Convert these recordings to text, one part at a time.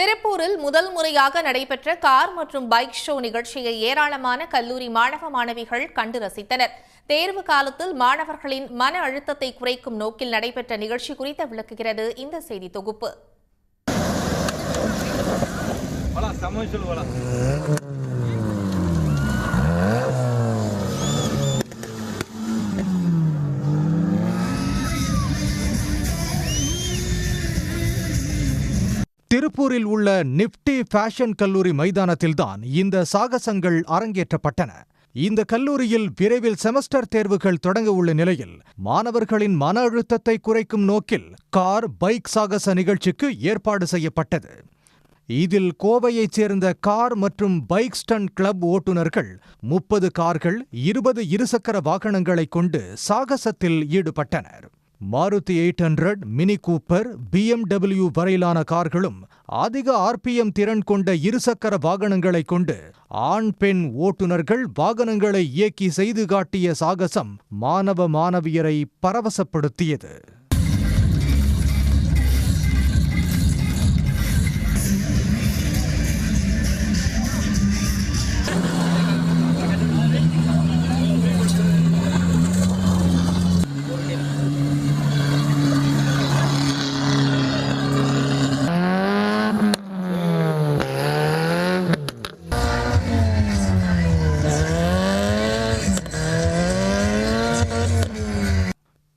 திருப்பூரில் முதல் முறையாக நடைபெற்ற கார் மற்றும் பைக் ஷோ நிகழ்ச்சியை ஏராளமான கல்லூரி மாணவ மாணவிகள் கண்டு ரசித்தனர். தேர்வு காலத்தில் மாணவர்களின் மன அழுத்தத்தை குறைக்கும் நோக்கில் நடைபெற்ற நிகழ்ச்சி குறித்து விளக்குகிறது இந்த செய்தி தொகுப்பு. திருப்பூரில் உள்ள நிப்டி ஃபேஷன் கல்லூரி மைதானத்தில்தான் இந்த சாகசங்கள் அரங்கேற்றப்பட்டன. இந்த கல்லூரியில் விரைவில் செமஸ்டர் தேர்வுகள் தொடங்க உள்ள நிலையில் மாணவர்களின் மன அழுத்தத்தை குறைக்கும் நோக்கில் கார் பைக் சாகச நிகழ்ச்சிக்கு ஏற்பாடு செய்யப்பட்டது. இதில் கோவையைச் சேர்ந்த கார் மற்றும் பைக் ஸ்டண்ட் கிளப் ஓட்டுநர்கள் முப்பது கார்கள் இருபது இருசக்கர வாகனங்களைக் கொண்டு சாகசத்தில் ஈடுபட்டனர். Maruti eight hundred mini Cooper BMW வரையிலான கார்களும் அதிக ஆர்பிஎம் திறன் கொண்ட இருசக்கர வாகனங்களைக் கொண்டு ஆண் பெண் ஓட்டுநர்கள் வாகனங்களை இயக்கி செய்து காட்டிய சாகசம் மாணவ மாணவியரை பரவசப்படுத்தியது.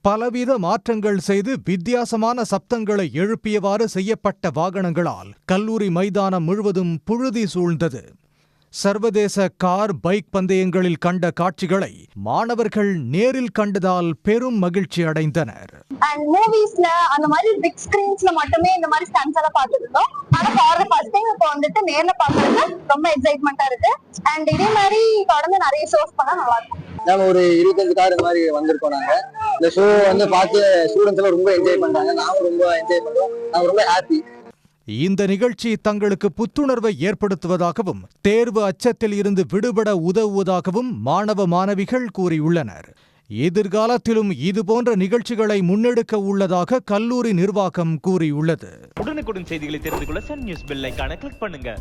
பலவித மாற்றங்கள் செய்து வித்தியாசமான சப்தங்களை எழுப்பியவாறு செய்யப்பட்ட வாகனங்களால் கல்லூரி மைதானம் முழுவதும் புழுதி சூழ்ந்தது. சர்வதேச கார் பைக் பந்தயங்களில் கண்ட காட்சிகளை மாணவர்கள் நேரில் கண்டதால் பெரும் மகிழ்ச்சி அடைந்தனர். அண்ட் மூவிஸ்ல அந்த மாதிரி பிக் ஸ்கிரீன்ஸ்ல மட்டுமே இந்த மாதிரி ஸ்டன்ஸ் எல்லாம் பார்த்துட்டு இருந்தோம் ஆனா ஃபார் ஃபர்ஸ்ட் டைம் இப்போ வந்துட்டு நேர்ல பாக்குறது ரொம்ப எக்ஸைட்மெண்டா இருக்கு. அண்ட் இதே மாதிரி தொடர்ந்து நிறைய ஷோஸ் பண்ணா நல்லா இருக்கும். நாங்க ஒரு இருபத்தஞ்சு கார் மாதிரி வந்திருக்கோம் நாங்க. இந்த ஷோ வந்து பார்த்து ஸ்டூடெண்ட்ஸ் எல்லாம் ரொம்ப என்ஜாய் பண்றாங்க. நாங்களும் ரொம்ப என்ஜாய் பண்றோம் நாங்க ரொம்ப ஹாப்பி இந்த நிகழ்ச்சி தங்களுக்கு புத்துணர்வை ஏற்படுத்துவதாகவும் தேர்வு அச்சத்தில் இருந்து விடுபட உதவுவதாகவும் மாணவ மாணவிகள் கூறியுள்ளனர். எதிர்காலத்திலும் இதுபோன்ற நிகழ்ச்சிகளை முன்னெடுக்க உள்ளதாக கல்லூரி நிர்வாகம் கூறியுள்ளது. உடனுக்குடன் செய்திகளை தெரிந்து கொள்ள சன் நியூஸ் பெல் ஐகானை கிளிக் பண்ணுங்க.